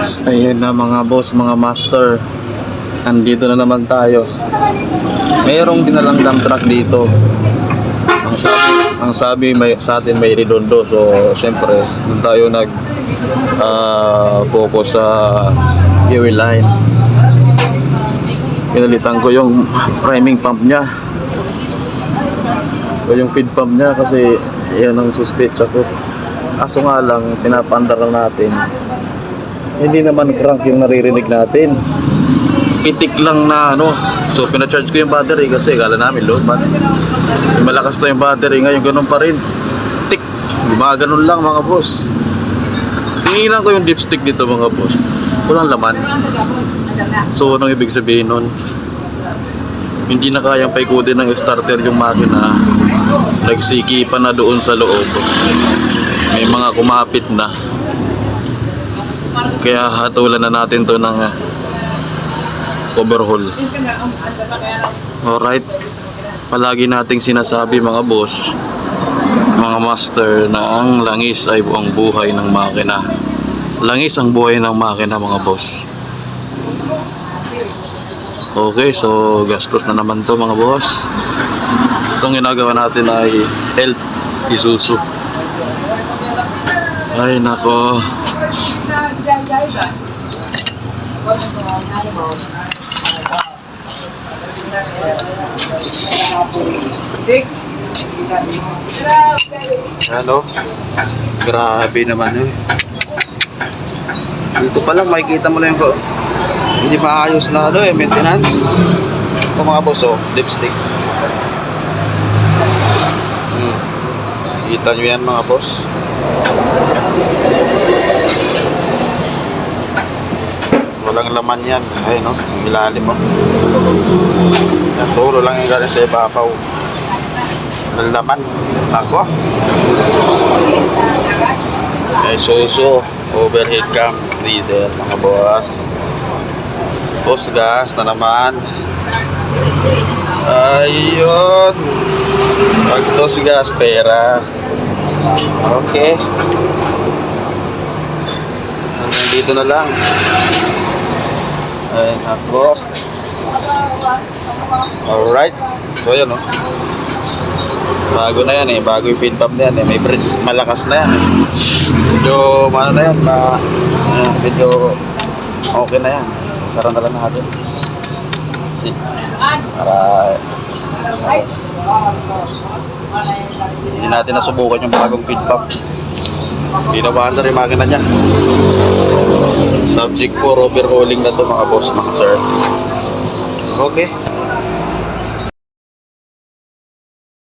Ayun na mga boss, mga master. Andito na naman tayo. Mayroong dinalang dump truck dito. Ang sabi, ang sabi may, sa atin may redondo. So, syempre, doon tayo nag ah, focus sa fuel line. Pinalitan ko yung priming pump niya. O yung feed pump niya kasi yan ang suspecha ko. Kaso nga lang, pinapandar na natin. Hindi naman crank yung naririnig natin. Pitik lang na ano. So, pinacharge ko yung battery kasi kala namin low bat. Malakas na yung battery. Ngayon, ganun pa rin. Tik. Mga ganun lang mga boss. Tingilan ko yung dipstick dito mga boss. Walang laman. So, anong ibig sabihin nun? Hindi na kayang paikutin ng starter yung makina. Nagsiki pa na doon sa loob. May mga kumapit na. Kaya hatulan na natin to ng uh, overhaul. Alright. Palagi nating sinasabi mga boss, mga master na ang langis ay ang buhay ng makina. Langis ang buhay ng makina mga boss. Okay, so gastos na naman to mga boss. Itong ginagawa natin ay health isusu. Ay nako. Ano? Grabe naman yun. Dito pa lang makikita mo lang yung hindi maayos na ano eh, maintenance. Ito mga boss oh, lipstick. Hmm. Kita nyo yan mga boss. Walang laman yan. Ay no, ang ilalim mo. Yan, tulo lang yung galing sa ibabaw. Walang laman. Ako. Ay, suso. Overhead cam. Diesel mga boss. Post gas na naman. Ayun. Pag tos gas, pera. Okay. Hanggang dito na lang. Ay, ako. Alright. So, yan, oh. Bago na yan, eh. Bago yung feed pump na yan, eh. May brake. Malakas na yan. Medyo, ano na yan, ma, uh, medyo okay na yan. Sara na lang natin. Si, para, hindi natin nasubukan yung bagong feed pump. Ginabahan na rin makina niya. Subject for overhauling na to mga boss, mga sir. Okay.